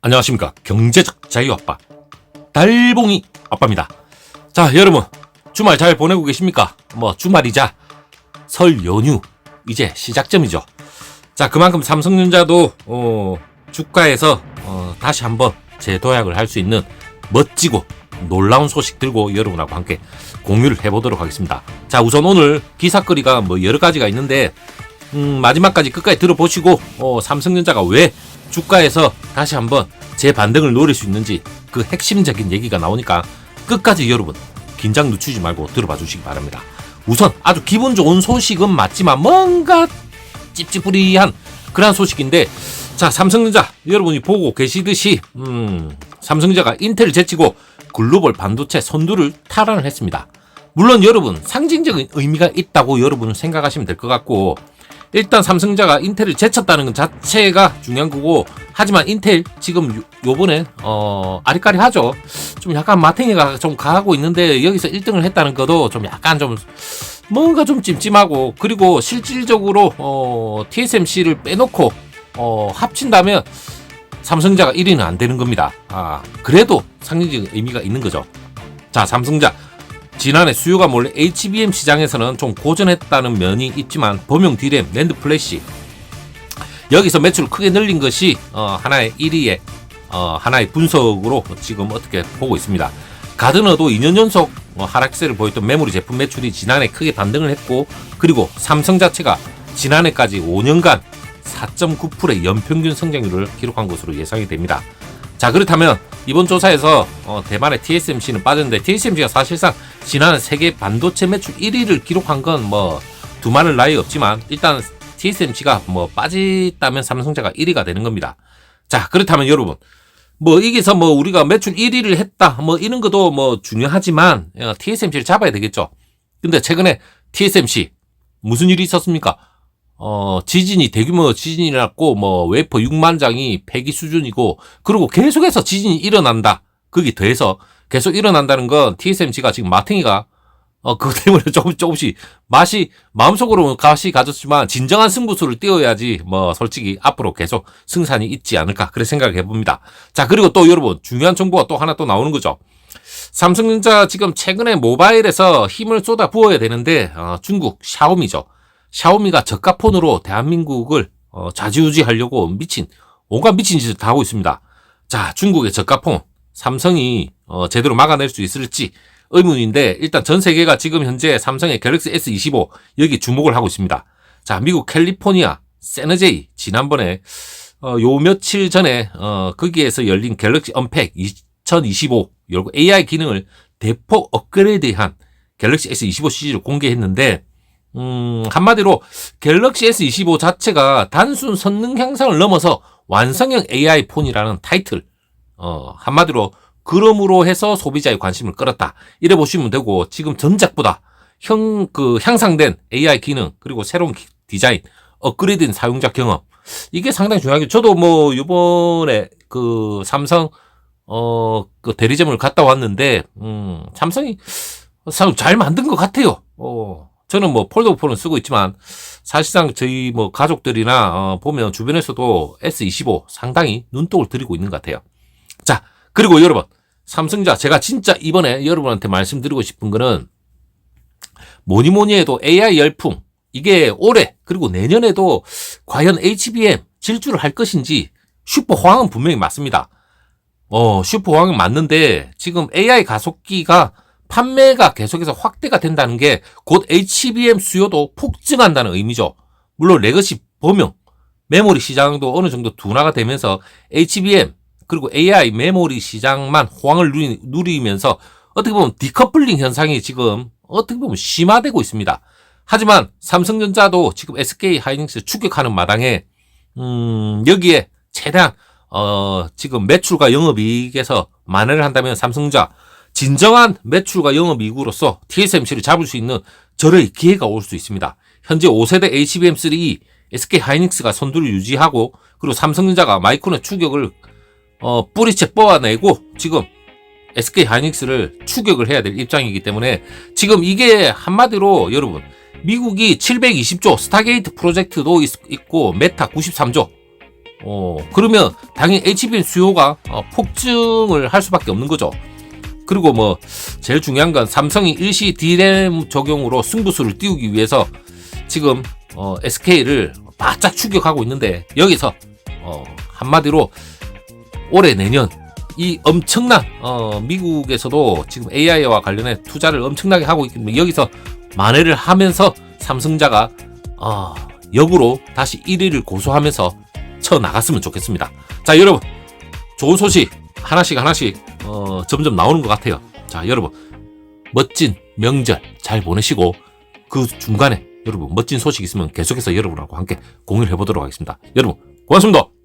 안녕하십니까. 경제적 자유 아빠. 달봉이 아빠입니다. 자 여러분. 주말 잘 보내고 계십니까? 뭐 주말이자 설 연휴. 이제 시작점이죠. 자 그만큼 삼성전자도 어, 주가에서 어, 다시 한번 재도약을 할 수 있는 멋지고 놀라운 소식 들고 여러분하고 함께 공유를 해보도록 하겠습니다. 자 우선 오늘 기사거리가 뭐 여러 가지가 있는데 음, 마지막까지 끝까지 들어보시고 어, 삼성전자가 왜 주가에서 다시 한번 재반등을 노릴 수 있는지 그 핵심적인 얘기가 나오니까 끝까지 여러분 긴장 늦추지 말고 들어봐 주시기 바랍니다. 우선 아주 기분 좋은 소식은 맞지만 뭔가 찝찝부리한 그런 소식인데 자 삼성전자 여러분이 보고 계시듯이 음, 삼성전자가 인텔을 제치고 글로벌 반도체 선두를 탈환을 했습니다. 물론 여러분 상징적인 의미가 있다고 여러분은 생각하시면 될 것 같고 일단 삼성전자가 인텔을 제쳤다는 것 자체가 중요한 거고 하지만 인텔 지금 요, 요번에 어 아리까리 하죠. 좀 약간 마탱이가 좀 가고 있는데 여기서 1등을 했다는 것도 좀 약간 좀 뭔가 좀 찜찜하고 그리고 실질적으로 어 TSMC를 빼놓고 어 합친다면 삼성전자가 1위는 안 되는 겁니다. 아 그래도 상징적인 의미가 있는 거죠. 자 삼성전자. 지난해 수요가 몰래 HBM 시장에서는 좀 고전했다는 면이 있지만 범용 D램, 랜드 플래시 여기서 매출을 크게 늘린 것이 어, 하나의 1위의 어, 하나의 분석으로 지금 어떻게 보고 있습니다. 가드너도 2년 연속 어, 하락세를 보였던 메모리 제품 매출이 지난해 크게 반등을 했고 그리고 삼성 자체가 지난해까지 5년간 4.9%의 연평균 성장률을 기록한 것으로 예상이 됩니다. 자 그렇다면 이번 조사에서 어, 대만의 TSMC는 빠졌는데 TSMC가 사실상 지난 세계 반도체 매출 1위를 기록한 건 뭐 두말을 나위 없지만 일단 TSMC가 뭐 빠졌다면 삼성자가 1위가 되는 겁니다. 자 그렇다면 여러분 뭐 이게서 뭐 우리가 매출 1위를 했다 뭐 이런 것도 뭐 중요하지만 어, TSMC를 잡아야 되겠죠. 근데 최근에 TSMC 무슨 일이 있었습니까? 어, 지진이 대규모 지진이 났고, 뭐, 웨퍼 6만 장이 폐기 수준이고, 그리고 계속해서 지진이 일어난다. 거기 더해서 계속 일어난다는 건 TSMC가 지금 마탱이가, 어, 그것 때문에 조금, 조금씩 맛이, 마음속으로 가시 가졌지만, 진정한 승부수를 띄워야지, 뭐, 솔직히 앞으로 계속 승산이 있지 않을까. 그래 생각해 봅니다. 자, 그리고 또 여러분, 중요한 정보가 또 하나 또 나오는 거죠. 삼성전자 지금 최근에 모바일에서 힘을 쏟아 부어야 되는데, 어, 중국 샤오미죠. 샤오미가 저가폰으로 대한민국을 어, 좌지우지 하려고 미친 온갖 미친 짓을 다 하고 있습니다. 자, 중국의 저가폰 삼성이 어, 제대로 막아낼 수 있을지 의문인데 일단 전 세계가 지금 현재 삼성의 갤럭시 S25 여기 주목을 하고 있습니다. 자, 미국 캘리포니아 세너제이 지난번에 어, 요 며칠 전에 어, 거기에서 열린 갤럭시 언팩 2025 열고 AI 기능을 대폭 업그레이드한 갤럭시 S25 시리즈를 공개했는데 음, 한마디로 갤럭시 S25 자체가 단순 성능 향상을 넘어서 완성형 AI 폰이라는 타이틀. 어, 한마디로 그럼으로 해서 소비자의 관심을 끌었다. 이래 보시면 되고 지금 전작보다 형, 그 향상된 AI 기능 그리고 새로운 기- 디자인, 업그레이드된 사용자 경험 이게 상당히 중요하게 저도 뭐 요번에 그 삼성 어, 그 대리점을 갔다 왔는데 음, 삼성이 참잘 만든 것 같아요. 어, 저는 뭐 폴더폰을 쓰고 있지만 사실상 저희 뭐 가족들이나 어, 보면 주변에서도 S25 상당히 눈독을 들이고 있는 것 같아요. 자, 그리고 여러분 삼성자 제가 진짜 이번에 여러분한테 말씀드리고 싶은 거는 뭐니 뭐니 해도 AI 열풍 이게 올해 그리고 내년에도 과연 HBM 질주를 할 것인지 슈퍼 호황은 분명히 맞습니다. 어, 슈퍼 호황은 맞는데 지금 AI 가속기가 판매가 계속해서 확대가 된다는 게 곧 HBM 수요도 폭증한다는 의미죠. 물론 레거시 범용 메모리 시장도 어느 정도 둔화가 되면서 HBM 그리고 AI 메모리 시장만 호황을 누리, 누리면서 어떻게 보면 디커플링 현상이 지금 어떻게 보면 심화되고 있습니다. 하지만 삼성전자도 지금 SK 하이닉스 추격하는 마당에 음, 여기에 최대한 어, 지금 매출과 영업이익에서 만회를 한다면 삼성전자 진정한 매출과 영업이익으로서 TSMC를 잡을 수 있는 절의 기회가 올 수 있습니다. 현재 5세대 HBM3E SK 하이닉스가 선두를 유지하고 그리고 삼성전자가 마이크론의 추격을 어, 뿌리채 뽑아내고 지금 SK 하이닉스를 추격을 해야 될 입장이기 때문에 지금 이게 한마디로 여러분 미국이 720조 스타게이트 프로젝트도 있, 고 메타 93조 어, 그러면 당연히 HBM 수요가 어, 폭증을 할 수밖에 없는 거죠. 그리고 뭐 제일 중요한 건 삼성이 일시 D램 적용으로 승부수를 띄우기 위해서 지금 어, SK를 바짝 추격하고 있는데 여기서 어, 한마디로 올해 내년 이 엄청난 어, 미국에서도 지금 AI와 관련해 투자를 엄청나게 하고 있기 때문에 여기서 만회를 하면서 삼성자가 어, 역으로 다시 1위를 고수하면서 쳐 나갔으면 좋겠습니다. 자 여러분 좋은 소식 하나씩 하나씩 어, 점점 나오는 것 같아요. 자 여러분 멋진 명절 잘 보내시고 그 중간에 여러분 멋진 소식 있으면 계속해서 여러분하고 함께 공유를 해보도록 하겠습니다. 여러분 고맙습니다.